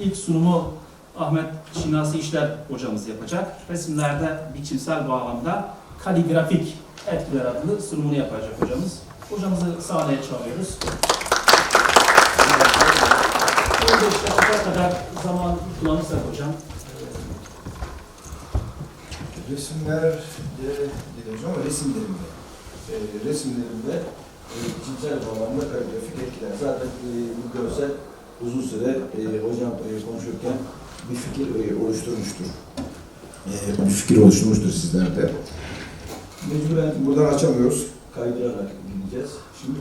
ilk sunumu Ahmet Şinasi İşler hocamız yapacak. Resimlerde biçimsel bağlamda kaligrafik etkiler adlı sunumunu yapacak hocamız. Hocamızı sahneye çağırıyoruz. 15 dakika kadar zaman kullanırsak hocam. Resimler diyeceğim ama resimlerimde. E, resimlerimde e, bağlamda kaligrafik etkiler. Zaten e, bu görsel uzun süre e, hocam e, konuşurken bir fikir e, oluşturmuştur. E, bir fikir oluşturmuştur sizlerde. Mecburen buradan açamıyoruz. Kaydırarak gideceğiz. Şimdi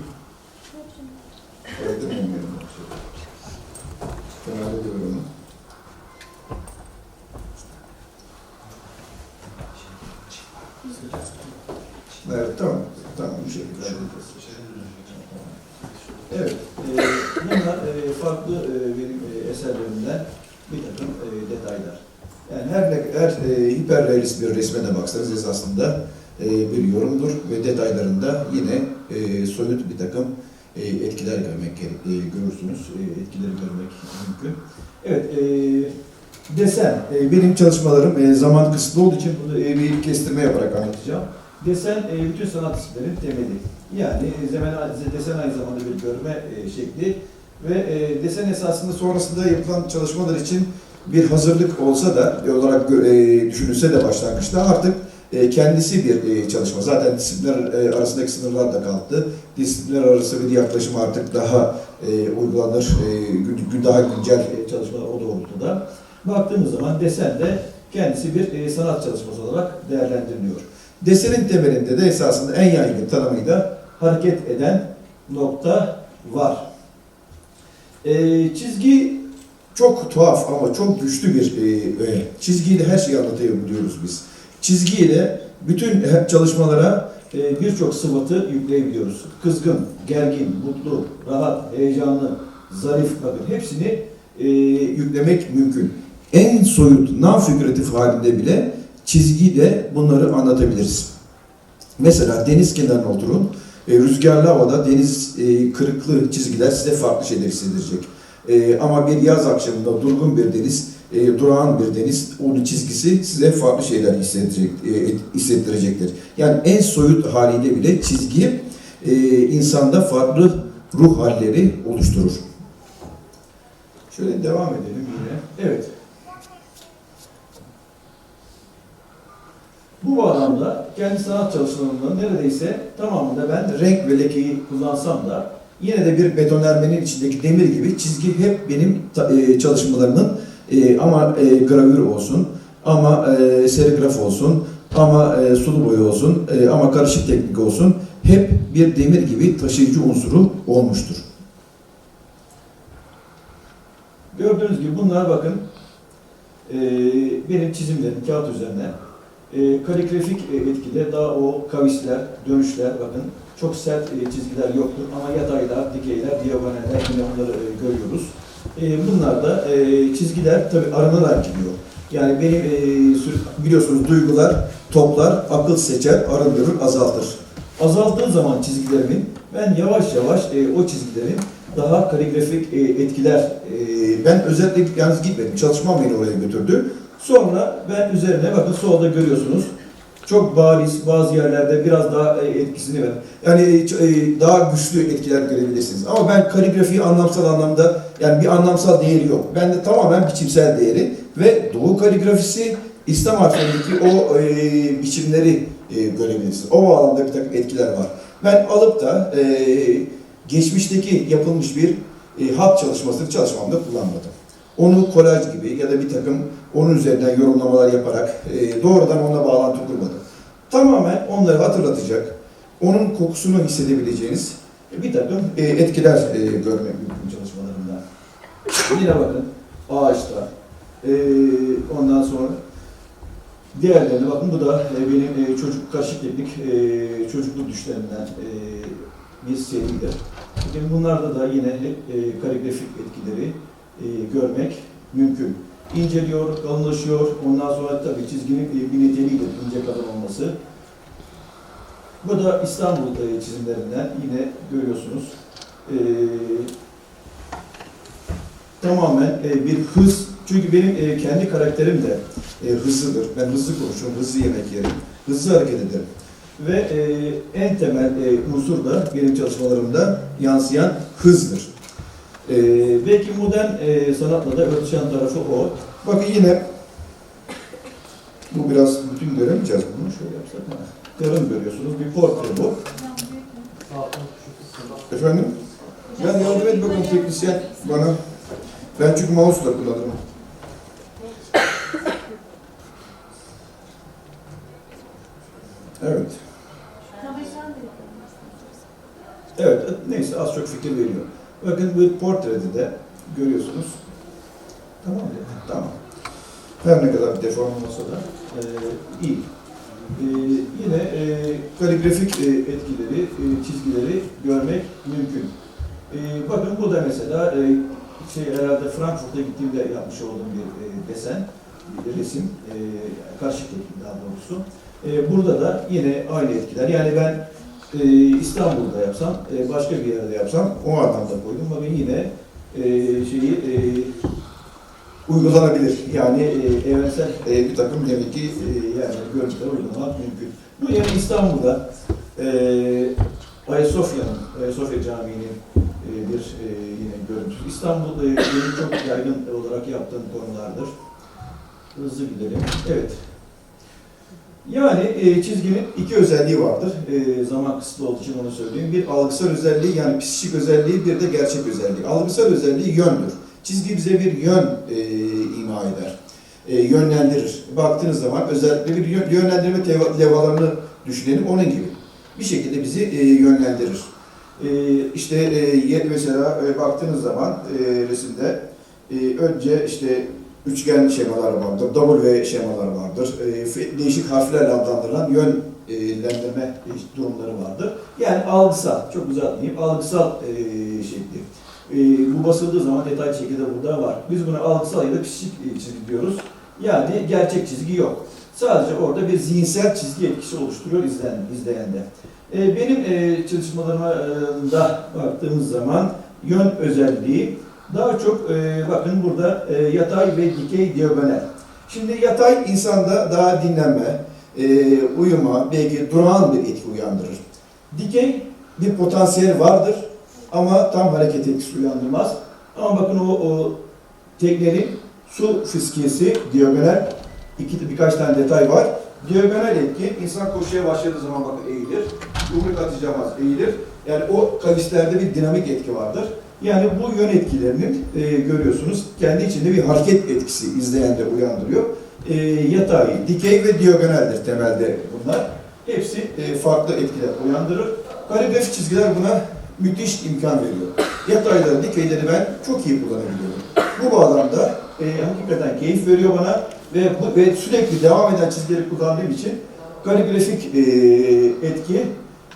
kaydırmıyorum. Ben hallediyorum onu. Evet, tamam. Tamam, bu şekilde halledeceğiz. Evet, e, bunlar e, farklı e, benim e, eserlerimden bir takım e, detaylar. Yani her ne her hiperrealist bir resme de baksanız esasında e, bir yorumdur ve detaylarında yine e, soyut bir takım e, etkiler görmek görürsünüz, etkileri görmek mümkün. Evet, desen, benim çalışmalarım zaman kısıtlı olduğu için bunu bir kestirme yaparak anlatacağım. Desen bütün sanat disiplinlerin temeli. Yani desen aynı zamanda bir görme şekli ve desen esasında sonrasında yapılan çalışmalar için bir hazırlık olsa da olarak e, düşünülse de başlangıçta artık e, kendisi bir e, çalışma. Zaten disiplinler arasındaki sınırlar da kalktı. Disiplinler arası bir yaklaşım artık daha uygulanır, gün- daha güncel e, çalışmalar o doğrultuda. Baktığımız zaman desen de kendisi bir sanat çalışması olarak değerlendiriliyor. Desenin temelinde de esasında en yaygın tanımıyla hareket eden nokta var. Çizgi çok tuhaf ama çok güçlü bir e, e, çizgiyle her şeyi anlatabiliyoruz biz. Çizgiyle bütün hep çalışmalara e, birçok sıfatı yükleyebiliyoruz. Kızgın, gergin, mutlu, rahat, heyecanlı, zarif bakın hepsini e, yüklemek mümkün. En soyut, non-figüratif halinde bile çizgiyle bunları anlatabiliriz. Mesela deniz kenarına oturun. E, rüzgarlı havada deniz e, kırıklı çizgiler size farklı şeyler hissettirecek. E, ama bir yaz akşamında durgun bir deniz, e, durağan bir deniz, onun çizgisi size farklı şeyler hissettirecek, e, hissettirecektir. Yani en soyut haliyle bile çizgi e, insanda farklı ruh halleri oluşturur. Şöyle devam edelim yine. Evet. Bu bağlamda kendi sanat çalışmalarımda neredeyse tamamında ben renk ve lekeyi kullansam da yine de bir betonarmenin içindeki demir gibi çizgi hep benim e, çalışmalarımın e, ama e, gravür olsun, ama e, serigraf olsun, ama e, sulu boya olsun, ama karışık teknik olsun hep bir demir gibi taşıyıcı unsuru olmuştur. Gördüğünüz gibi bunlar bakın benim çizimlerim kağıt üzerine kaligrafik etkide daha o kavisler, dönüşler bakın çok sert e, çizgiler yoktur ama yataylar, dikeyler, diagonaller yine onları e, görüyoruz. E, bunlar da e, çizgiler tabi arınarak gidiyor. Yani benim e, biliyorsunuz duygular toplar, akıl seçer, arındırır, azaltır. Azaldığı zaman çizgilerimin ben yavaş yavaş e, o çizgilerin daha kaligrafik e, etkiler, e, ben özellikle yalnız gitmedim, çalışmam beni oraya götürdü. Sonra ben üzerine bakın solda görüyorsunuz. Çok bariz bazı yerlerde biraz daha e, etkisini ver. Yani e, e, daha güçlü etkiler görebilirsiniz. Ama ben kaligrafiyi anlamsal anlamda yani bir anlamsal değeri yok. Bende tamamen biçimsel değeri ve Doğu kaligrafisi İslam harflerindeki o biçimleri görebilirsiniz. O bağlamda bir takım etkiler var. Ben alıp da geçmişteki yapılmış bir hat çalışmasını çalışmamda kullanmadım. Onu kolaj gibi ya da bir takım onun üzerinden yorumlamalar yaparak e, doğrudan onunla bağlantı kurmadım. Tamamen onları hatırlatacak, onun kokusunu hissedebileceğiniz e, bir takım e, etkiler e, görmek mümkün çalışmalarında. Yine bakın ağaçta, ondan sonra diğerlerine bakın bu da benim çocuk kaşık teknik çocukluk düşlerimden bir seridir. Bakın bunlarda da yine hep kaligrafik etkileri görmek mümkün. İnceliyor, kalınlaşıyor. Ondan sonra tabii çizginin bir niteliğidir ince kalın olması. Bu da İstanbul çizimlerinden yine görüyorsunuz. E, tamamen e, bir hız. Çünkü benim e, kendi karakterim de e, hızlıdır. Ben hızlı konuşurum, hızlı yemek yerim, hızlı hareket ederim. Ve e, en temel e, unsur da benim çalışmalarımda yansıyan hızdır. E, belki modern e, sanatla da örtüşen tarafı o. Bakın yine bu biraz bütün göremeyeceğiz bunu. Şöyle yapsak. ha. Karın görüyorsunuz. Bir portre bu. Efendim? Ben yardım et bakalım teknisyen bana. Ben çünkü mouse da kullanırım. Evet. Evet, neyse az çok fikir veriyor. Bakın bu portrede de görüyorsunuz. Tamam mı? Tamam. Her ne kadar deform olsa da e, iyi. E, yine e, kaligrafik e, etkileri, e, çizgileri görmek mümkün. E, bakın bu da mesela e, şey herhalde Frankfurt'a gittiğimde yapmış olduğum bir e, desen, bir resim, e, tekniği daha doğrusu. E, burada da yine aynı etkiler. Yani ben e, İstanbul'da yapsam, e, başka bir yerde yapsam o anlamda koydum. Bakın yine e, şeyi e, uygulanabilir. Yani e, evrensel e, bir takım demek ki e, yani görüntüler uygulamak mümkün. Bu yani İstanbul'da e, Ayasofya'nın, Ayasofya Camii'nin e, bir e, yine görüntüsü. İstanbul e, çok yaygın olarak yaptığım konulardır. Hızlı gidelim. Evet. Yani e, çizginin iki özelliği vardır. E, zaman kısıtlı olduğu için onu söyleyeyim. Bir algısal özelliği yani psikik özelliği, bir de gerçek özelliği. Algısal özelliği yöndür. Çizgi bize bir yön e, ima eder. E, yönlendirir. Baktığınız zaman özellikle bir yön- yönlendirme levhalarını düşünelim onun gibi. Bir şekilde bizi e, yönlendirir. E, işte e, mesela e, baktığınız zaman e, resimde e, önce işte üçgen şemalar vardır, W şemalar vardır, e, değişik harflerle adlandırılan yönlendirme durumları vardır. Yani algısal, çok uzatmayayım, algısal e, şekli. E, bu basıldığı zaman detaylı şekilde burada var. Biz buna algısal ya da psikik çizgi diyoruz. Yani gerçek çizgi yok. Sadece orada bir zihinsel çizgi etkisi oluşturuyor izleyen, izleyende. E, benim e, çalışmalarıma e, baktığımız zaman yön özelliği daha çok e, bakın burada e, yatay ve dikey diagonal. Şimdi yatay insanda daha dinlenme, e, uyuma, belki durağan bir etki uyandırır. Dikey bir potansiyel vardır ama tam hareket etkisi uyandırmaz. Ama bakın o, o teknenin su fiskiyesi diagonal, iki, birkaç tane detay var. Diagonal etki, insan koşuya başladığı zaman bakın eğilir, yumruk atacağımız eğilir. Yani o kavislerde bir dinamik etki vardır. Yani bu yön etkilerinin e, görüyorsunuz kendi içinde bir hareket etkisi izleyende uyandırıyor. E, yatay, dikey ve diagonaldir temelde bunlar. Hepsi e, farklı etkiler uyandırır. Kaligrafik çizgiler buna müthiş imkan veriyor. Yatayları, dikeyleri ben çok iyi kullanabiliyorum. Bu bağlamda e, hakikaten keyif veriyor bana ve, bu, ve sürekli devam eden çizgileri kullandığım için kaligrafik e, etki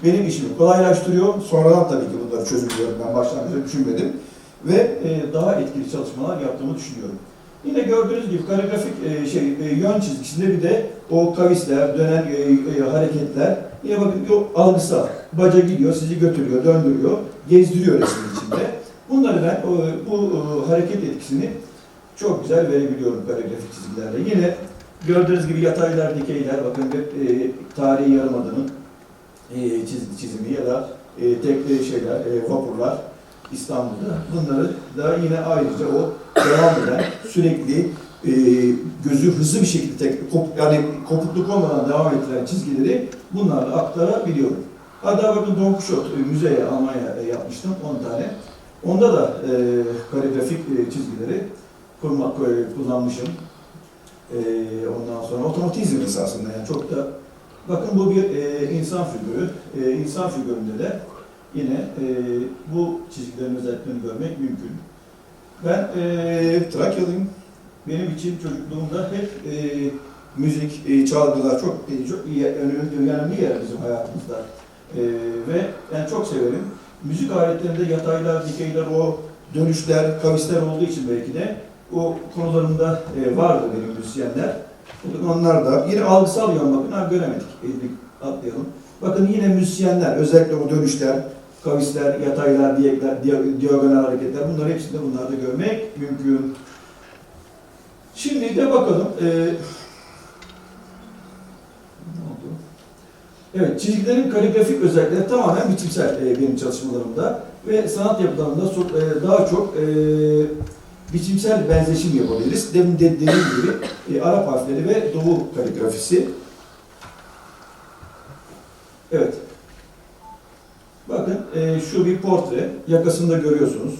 benim işimi kolaylaştırıyor. Sonradan tabii ki bunları çözümlüyorum. Ben başlangıçta düşünmedim. Ve e, daha etkili çalışmalar yaptığımı düşünüyorum. Yine gördüğünüz gibi kaligrafik e, şey e, yön çizgisinde bir de o kavisler, dönen e, e, hareketler. Yine bakın o algısal. Baca gidiyor, sizi götürüyor, döndürüyor, gezdiriyor resmin içinde. Bunları ben o, bu e, hareket etkisini çok güzel verebiliyorum kaligrafik çizgilerle. Yine gördüğünüz gibi yataylar, dikeyler, bakın e, tarihi yarımadının e, çiz- çizimi ya da e, tekli şeyler, e, vapurlar İstanbul'da. Bunları da yine ayrıca o devam eden sürekli e, gözü hızlı bir şekilde tek, kop, yani kopukluk olmadan devam ettiren çizgileri bunlarla aktarabiliyorum. Hatta bakın Don Quixote e, müzeye Almanya e, yapmıştım 10 tane. Onda da e, kaligrafik e, çizgileri kurmak, e, kullanmışım. E, ondan sonra otomatizm esasında yani çok da Bakın bu bir e, insan figürü. E, insan figüründe de yine e, bu çizgilerin özelliklerini görmek mümkün. Ben e, Trakyalıyım. Benim için çocukluğumda hep e, müzik, e, çalgılar çok, e, çok iyi, önemli, önemli yer bizim hayatımızda. E, ve ben çok severim. Müzik aletlerinde yataylar, dikeyler, o dönüşler, kavisler olduğu için belki de o konularımda e, vardı benim müzisyenler. Onlar da yine algısal yön bakın ha göremedik. Eğildik, atlayalım. Bakın yine müzisyenler özellikle o dönüşler kavisler, yataylar, diyekler, dia- diagonal hareketler bunları hepsini de bunlarda görmek mümkün. Şimdi de bakalım. e, oldu? Evet, çizgilerin kaligrafik özellikleri tamamen biçimsel e, benim çalışmalarımda ve sanat yapılarında e, daha çok e, biçimsel benzeşim yapabiliriz. Demin de, dediğim gibi e, Arap harfleri ve Doğu kaligrafisi. Evet. Bakın e, şu bir portre. Yakasında görüyorsunuz.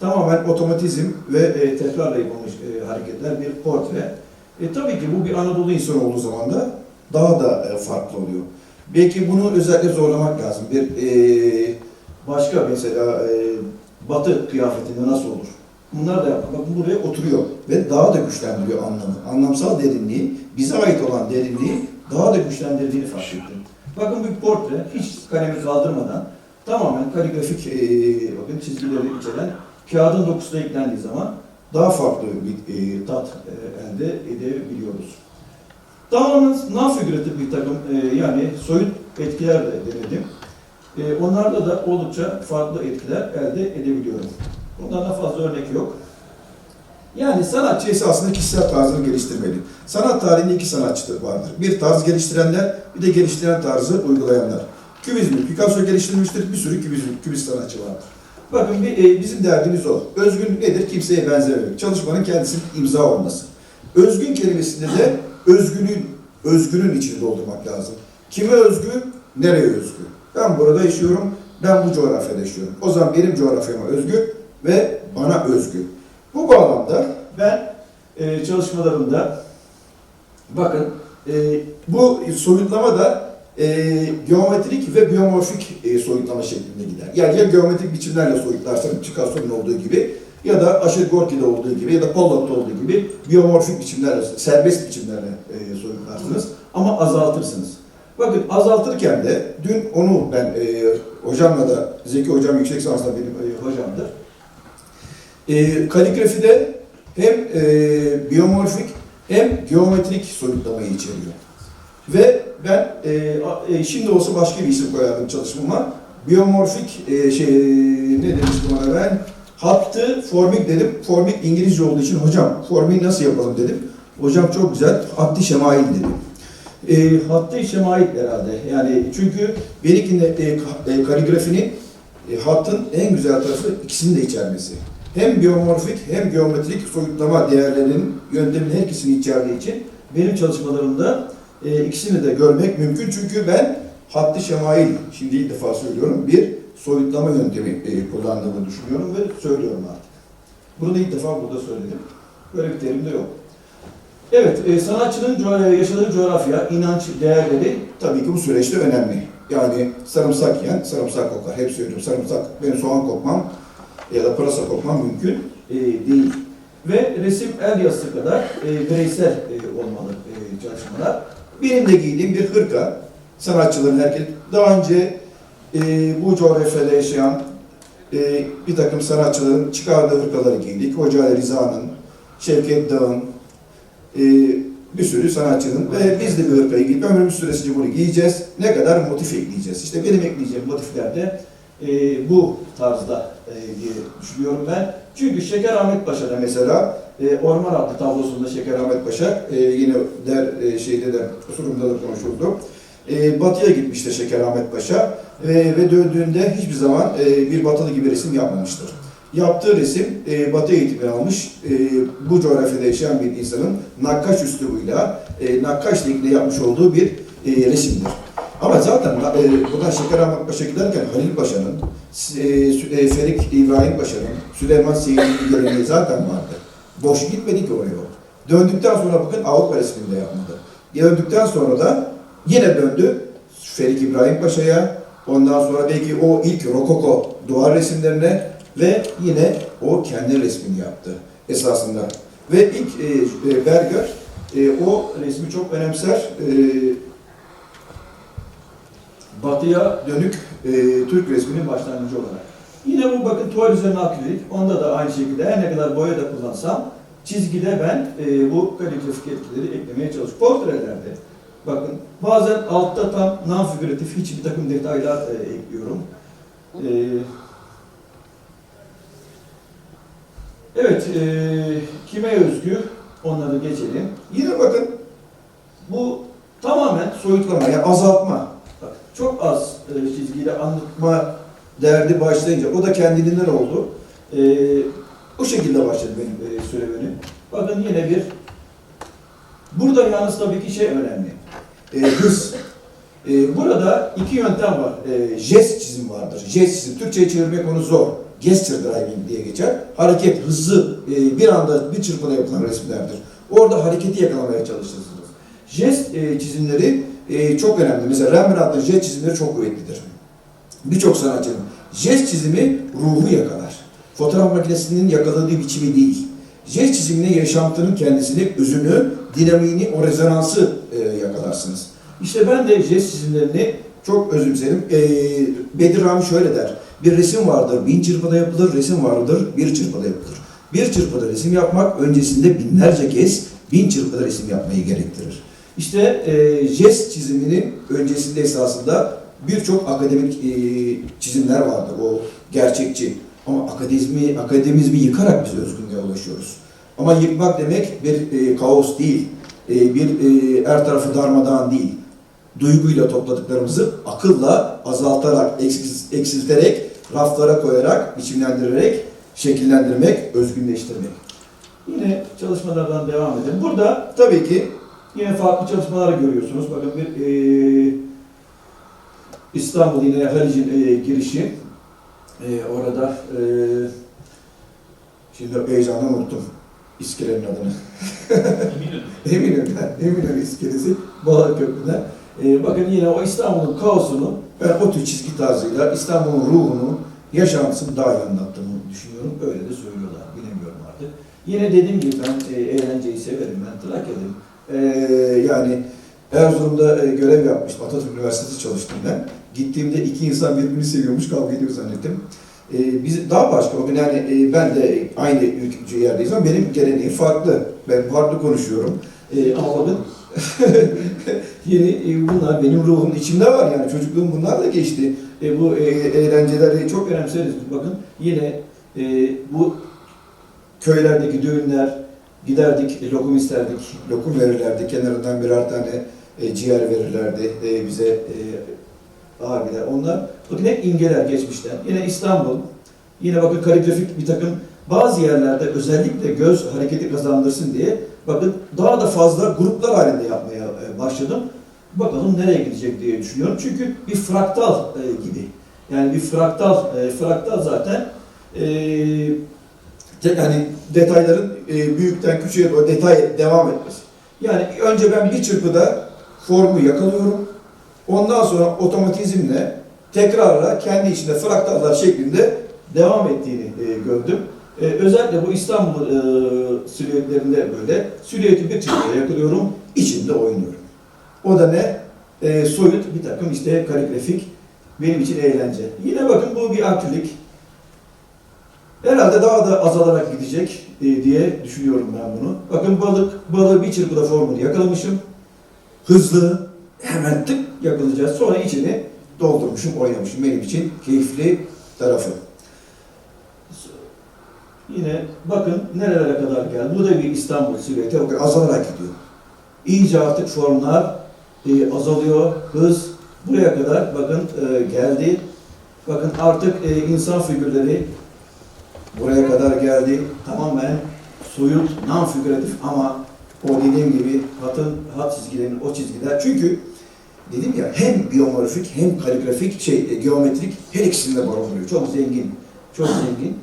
Tamamen otomatizm ve e, tekrarla yapılmış e, hareketler bir portre. E, tabii ki bu bir Anadolu insanı olduğu zaman da daha da e, farklı oluyor. Belki bunu özellikle zorlamak lazım. Bir e, başka mesela e, batı kıyafetinde nasıl olur? Bunlar da. Bakın buraya oturuyor ve daha da güçlendiriyor anlamı. Anlamsal derinliği, bize ait olan derinliği daha da güçlendirdiğini fark ettim. Bakın bir portre hiç kalemi kaldırmadan tamamen kaligrafik e, bakın çizgileri içeren kağıdın dokusu da eklendiği zaman daha farklı bir e, tat e, elde edebiliyoruz. Tamamen non-figüratif bir takım e, yani soyut etkiler de denedim. E, onlarda da oldukça farklı etkiler elde edebiliyorum. Bunlardan fazla örnek yok. Yani sanatçı esasında kişisel tarzını geliştirmeli. Sanat tarihinde iki sanatçı vardır. Bir tarz geliştirenler, bir de geliştiren tarzı uygulayanlar. Kübizmi, Picasso geliştirmiştir, bir sürü kübizm, kübist sanatçı vardır. Bakın e, bizim derdimiz o. Özgün nedir? Kimseye benzememek. Çalışmanın kendisinin imza olması. Özgün kelimesinde de özgünün, özgünün içini doldurmak lazım. Kime özgü, nereye özgü? Ben burada yaşıyorum, ben bu coğrafyada yaşıyorum. O zaman benim coğrafyama özgü ve bana özgü. Bu bağlamda ben e, çalışmalarımda bakın e, bu soyutlama da e, geometrik ve biyomorfik e, soyutlama şeklinde gider. Yani ya geometrik biçimlerle soyutlarsanız Picasso'nun olduğu gibi ya da Aşil Gorki'de olduğu gibi ya da Pollock'ta olduğu gibi biyomorfik biçimlerle, serbest biçimlerle e, soyutlarsınız ama azaltırsınız. Bakın azaltırken de dün onu ben e, hocamla da Zeki hocam yüksek lisansla benim e, hocamdır. E, kaligrafide hem e, biyomorfik hem geometrik soyutlamayı içeriyor. Ve ben e, e, şimdi olsa başka bir isim koyardım çalışmama. Biyomorfik e, şey ne demiştim ona ben? Hattı formik dedim. Formik İngilizce olduğu için hocam formik nasıl yapalım dedim. Hocam çok güzel. Hattı şemail dedim. E, hattı şemail herhalde. Yani çünkü benimkinde e, ka- e, kaligrafinin e, hattın en güzel tarafı ikisini de içermesi. Hem biyomorfik hem geometrik soyutlama değerlerinin yöntemin her ikisini içerdiği için benim çalışmalarımda e, ikisini de görmek mümkün. Çünkü ben hattı şemail, şimdi ilk defa söylüyorum, bir soyutlama yöntemi e, kullandığımı düşünüyorum ve söylüyorum artık. Bunu da ilk defa burada söyledim. Böyle bir terim de yok. Evet, e, sanatçının co- yaşadığı coğrafya, inanç, değerleri tabii ki bu süreçte önemli. Yani sarımsak yiyen sarımsak kokar. Hep söylüyorum sarımsak, ben soğan kokmam ya da pırasa kokmam mümkün e, değil. Ve resim el yazısı kadar e, bireysel e, olmalı e, çalışmalar. Benim de giydiğim bir hırka, sanatçıların herkes daha önce e, bu coğrafyada yaşayan e, bir takım sanatçıların çıkardığı hırkaları giydik. Hoca Ali Rıza'nın, Şevket Dağ'ın, e, bir sürü sanatçının ve biz de bir hırkayı giyip ömrümüz süresince bunu giyeceğiz. Ne kadar motif ekleyeceğiz? İşte benim ekleyeceğim motifler de e, bu tarzda e, diye düşünüyorum ben. Çünkü Şeker Ahmet Paşa'da mesela e, Orman adlı tablosunda Şeker Ahmet Paşa e, yine der e, şeyde de osurumda da konuşuldu. E, batıya gitmişti Şeker Ahmet Paşa e, ve döndüğünde hiçbir zaman e, bir batılı gibi resim yapmamıştır. Yaptığı resim e, batı eğitimi almış e, bu coğrafyada yaşayan bir insanın nakkaş üslubuyla e, nakkaş ilgili yapmış olduğu bir e, resimdir. Ama zaten e, buradan Şeker Ahmet Paşa giderken Halil Paşa'nın, e, Sü- e, Ferik İbrahim Paşa'nın, Süleyman Seyit'in geleneği zaten vardı. Boş gitmedi ki oraya. Döndükten sonra bakın Avrupa resmini de yapmadı. Döndükten sonra da yine döndü Ferik İbrahim Paşa'ya. Ondan sonra belki o ilk rokoko duvar resimlerine ve yine o kendi resmini yaptı esasında. Ve ilk e, e, Berger e, o resmi çok önemser. E, batıya dönük e, Türk resminin başlangıcı olarak. Yine bu bakın tuval üzerine akrilik. Onda da aynı şekilde her ne kadar boya da kullansam çizgide ben e, bu kaligrafik etkileri eklemeye çalışıyorum. Portrelerde bakın bazen altta tam non-figüratif hiçbir takım detaylar e, ekliyorum. Ee, evet, e, kime özgü onları geçelim. Yine bakın bu tamamen soyutlama, yani azaltma. Çok az e, çizgiyle anlatma derdi başlayınca, o da kendiliğinden oldu. E, o şekilde başladı benim e. Bakın yine bir, burada yalnız tabii ki şey önemli, e, hız. E, burada iki yöntem var. E, jest çizim vardır. Jest çizim. Türkçe'ye çevirmek onu zor. Gesture driving diye geçer. Hareket, hızlı, bir anda bir çırpıda yapılan resimlerdir. Orada hareketi yakalamaya çalışırsınız. Jest e, çizimleri e, çok önemli. Mesela Rembrandt'ın jest çizimleri çok kuvvetlidir. Birçok sanatçının jest çizimi ruhu yakalar. Fotoğraf makinesinin yakaladığı biçimi değil. Jest çizimine yaşantının kendisini, özünü, dinamiğini, o rezonansı e, yakalarsınız. İşte ben de jest çizimlerini çok özümserim. Ee, Bedir Rami şöyle der. Bir resim vardır, bin çırpıda yapılır, resim vardır, bir çırpıda yapılır. Bir çırpıda resim yapmak öncesinde binlerce kez bin çırpıda resim yapmayı gerektirir. İşte e, jest çiziminin öncesinde esasında birçok akademik e, çizimler vardır. O gerçekçi. Ama akademizmi, akademizmi yıkarak biz özgünlüğe ulaşıyoruz. Ama yıkmak demek bir e, kaos değil. E, bir e, her tarafı darmadağın değil duyguyla topladıklarımızı akılla azaltarak, eksil- eksilterek, raflara koyarak, biçimlendirerek, şekillendirmek, özgünleştirmek. Yine çalışmalardan devam edelim. Burada tabii ki yine farklı çalışmalar görüyorsunuz. Bakın bir e, İstanbul yine Halic'in e, girişi. E, orada e, şimdi heyecanla unuttum iskelenin adını. Eminönü'nden, Eminönü iskelesi Bağlarköprü'den. Ee, bakın yine o İstanbul'un kaosunu ben o tür çizgi tarzıyla İstanbul'un ruhunu, yaşantısını daha iyi anlattığımı düşünüyorum. Öyle de söylüyorlar. Bilemiyorum artık. Yine dediğim gibi ben e, eğlenceyi severim. Ben Trakya'dayım. Ee, yani Erzurum'da e, görev yapmıştım. Atatürk Üniversitesi çalıştım ben. Gittiğimde iki insan birbirini seviyormuş, kavga ediyor zannettim. Ee, biz daha başka. O gün yani e, ben de aynı ülke yerdeyiz ama benim geleneğim farklı. Ben farklı konuşuyorum. Ee, ama yeni e, bunlar benim ruhumun içimde var yani çocukluğum bunlarla geçti. E, bu e, eğlenceleri çok önemseriz. Bakın yine e, bu köylerdeki düğünler giderdik, lokum isterdik, lokum verirlerdi. Kenarından birer tane e, ciğer verirlerdi e, bize e, abiler. Onlar bakın hep imgeler geçmişten. Yine İstanbul, yine bakın kaligrafik bir takım bazı yerlerde özellikle göz hareketi kazandırsın diye bakın daha da fazla gruplar halinde yapmaya e, başladım. Bakalım nereye gidecek diye düşünüyorum. Çünkü bir fraktal e, gibi. Yani bir fraktal, e, fraktal zaten e, yani detayların e, büyükten küçüğe doğru detay devam etmesi. Yani önce ben bir çırpıda formu yakalıyorum. Ondan sonra otomatizmle tekrarla kendi içinde fraktallar şeklinde devam ettiğini e, gördüm. E, özellikle bu İstanbul e, silüetlerinde böyle silüeti bir çizgiye yakalıyorum, içinde oynuyorum. O da ne? E, soyut bir takım işte kaligrafik benim için eğlence. Yine bakın bu bir akrilik. Herhalde daha da azalarak gidecek e, diye düşünüyorum ben bunu. Bakın balık, balığı bir çırpıda formunu yakalamışım. Hızlı, hemen tık yakalayacağız. Sonra içini doldurmuşum, oynamışım. Benim için keyifli tarafı. Yine bakın nerelere kadar geldi. Bu da bir İstanbul silüeti. Bakın azalarak gidiyor. İyice artık formlar e, azalıyor. Hız buraya kadar bakın e, geldi. Bakın artık e, insan figürleri buraya kadar geldi. Tamamen soyut, non-figüratif ama o dediğim gibi hatın, hat çizgilerinin o çizgiler. Çünkü dedim ya hem biyomorfik hem kaligrafik şey e, geometrik her ikisinde barındırıyor. Çok zengin. Çok zengin.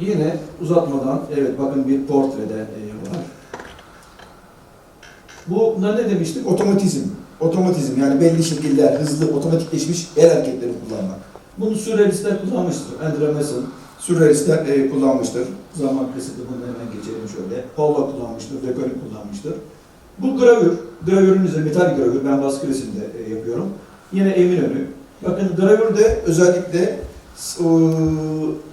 Yine uzatmadan evet bakın bir portrede e, var. Bu buna ne demiştik? Otomatizm. Otomatizm yani belli şekiller, hızlı, otomatikleşmiş el hareketleri kullanmak. Bunu sürrealistler kullanmıştır. Andrew Mason sürrealistler e, kullanmıştır. Zaman kısıtlı bunu hemen geçelim şöyle. Pollock kullanmıştır, Decorin kullanmıştır. Bu gravür, gravürün üzerinde metal gravür, ben baskı resimde e, yapıyorum. Yine Eminönü. Bakın gravürde özellikle o,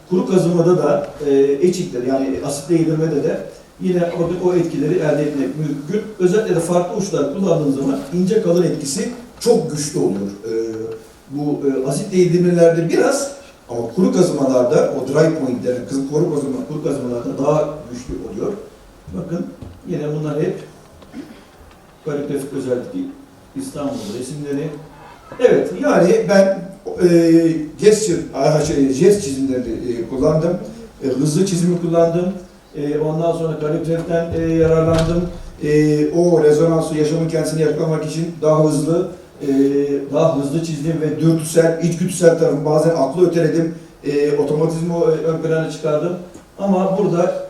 kuru kazımada da e, eçikler yani asitle yedirmede de yine bakın o etkileri elde etmek mümkün. Özellikle de farklı uçlar kullandığınız zaman ince kalın etkisi çok güçlü oluyor. E, Bu e, asit değdirmelerde biraz ama kuru kazımalarda o dry pointlerin kızıl kuru kazıma, kuru kazımalarda daha güçlü oluyor. Bakın yine bunlar hep kaligrafik özellikli İstanbul resimleri. Evet yani ben e, gesture, şey, jest çizimleri e, kullandım. E, hızlı çizimi kullandım. E, ondan sonra kaligrafiden e, yararlandım. E, o rezonansı yaşamın kendisine yakalamak için daha hızlı e, daha hızlı çizdim ve dürtüsel, içgüdüsel tarafı bazen aklı öteledim. E, otomatizmi ön plana çıkardım. Ama burada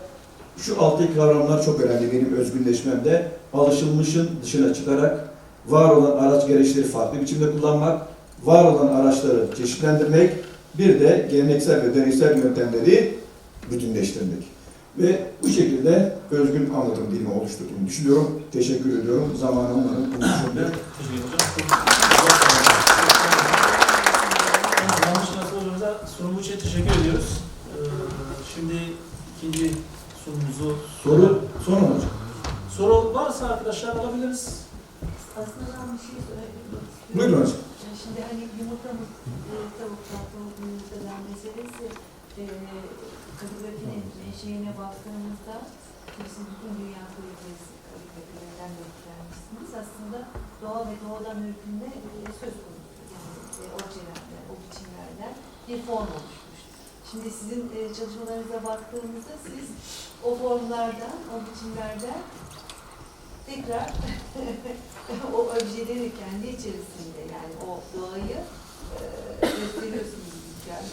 şu alttaki kavramlar çok önemli benim özgünleşmemde. Alışılmışın dışına çıkarak var olan araç gereçleri farklı biçimde kullanmak, var olan araçları çeşitlendirmek, bir de geleneksel ve deneysel yöntemleri bütünleştirmek. Ve bu şekilde özgün anlatım dilimi oluşturduğumu düşünüyorum. Teşekkür ediyorum. Zamanım umarım konuşuldu. Teşekkür ederim. Yanlış hocamıza sunumu için teşekkür ediyoruz. Ee, şimdi ikinci sunumumuzu Soru, soru mu hocam? Soru varsa arkadaşlar alabiliriz. Aslında ben bir şey söylemek istiyorum. Buyurun hocam. Şimdi hani yumurtamız, e, tavuktan, tavuğun yumurtadan meselesi e, kaligrafinin e, şeyine baktığımızda siz bütün dünya kaligrafisi kaligrafilerinden de etkilenmişsiniz. Aslında doğa ve doğadan öykünme e, söz konusu. Yani e, objelerden, o biçimlerden bir form oluşmuş. Şimdi sizin e, çalışmalarınıza baktığımızda siz o formlardan, o biçimlerden tekrar o objeleri kendi içerisinde yani o doğayı gösteriyorsunuz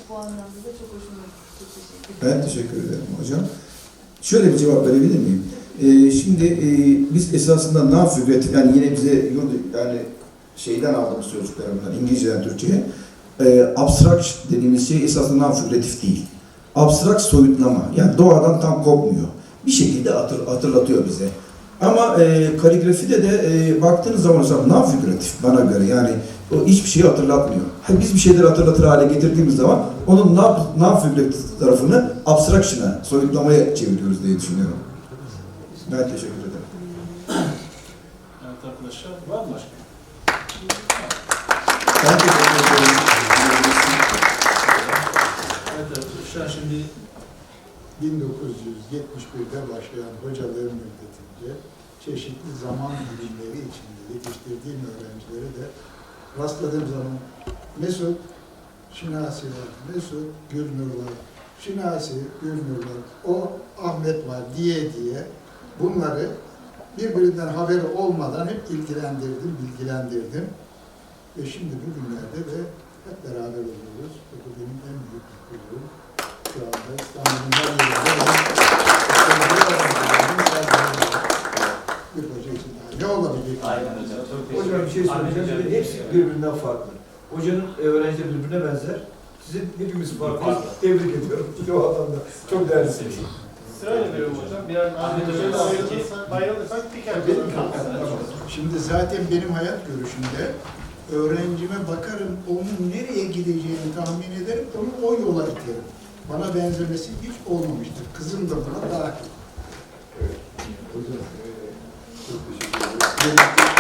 Bu anlamda da çok hoşuma gitti. Teşekkür ederim. Ben teşekkür ederim hocam. Şöyle bir cevap verebilir miyim? Ee, şimdi e, biz esasında non-figuratif, yani yine bize yurt, yani şeyden aldığımız sözcükler bunlar, İngilizceden Türkçe'ye. E, abstract dediğimiz şey esasında non-figuratif değil. Abstrakt soyutlama, yani doğadan tam kopmuyor. Bir şekilde hatır, hatırlatıyor bize. Ama e, kaligrafide de e, baktığınız zaman mesela non-figuratif bana göre yani o hiçbir şeyi hatırlatmıyor. Ha, biz bir şeyleri hatırlatır hale getirdiğimiz zaman onun non- tarafını abstraction'a, soyutlamaya çeviriyoruz diye düşünüyorum. Ben teşekkür ederim. Evet arkadaşlar var mı başka? Ben teşekkür ederim. Evet arkadaşlar şimdi 1971'de başlayan hocaların müddetince çeşitli zaman dilimleri içinde yetiştirdiğim öğrencilere de rastladığım zaman Mesut, Şinasi var, Mesut, Gülnur var, Şinasi, Gülnur var, o Ahmet var diye diye bunları birbirinden haberi olmadan hep ilgilendirdim, bilgilendirdim. Ve şimdi bugünlerde de hep beraber oluyoruz. Bu benim en büyük mutluluğum. Şu anda İstanbul'un her bir hoca için daha ne olabilir? Aynen hocam. Çok teşekkür Hocam bir şey söyleyeceğim. Şimdi hepsi birbirinden farklı. Hocanın öğrencileri birbirine benzer. Sizin hepimiz farklı. Tebrik ediyorum. O anlamda çok değerlisiniz. Sırayla veriyorum hocam. Birer Ahmet hocam, ayrılırsak, ayrılırsak bir kere Benim-. Şimdi zaten benim hayat görüşümde öğrencime bakarım, onun nereye gideceğini tahmin ederim, onu o yola iterim. Bana benzemesi hiç olmamıştır. Kızım da buna dahil. Hocam, e, çok teşekkür ederim.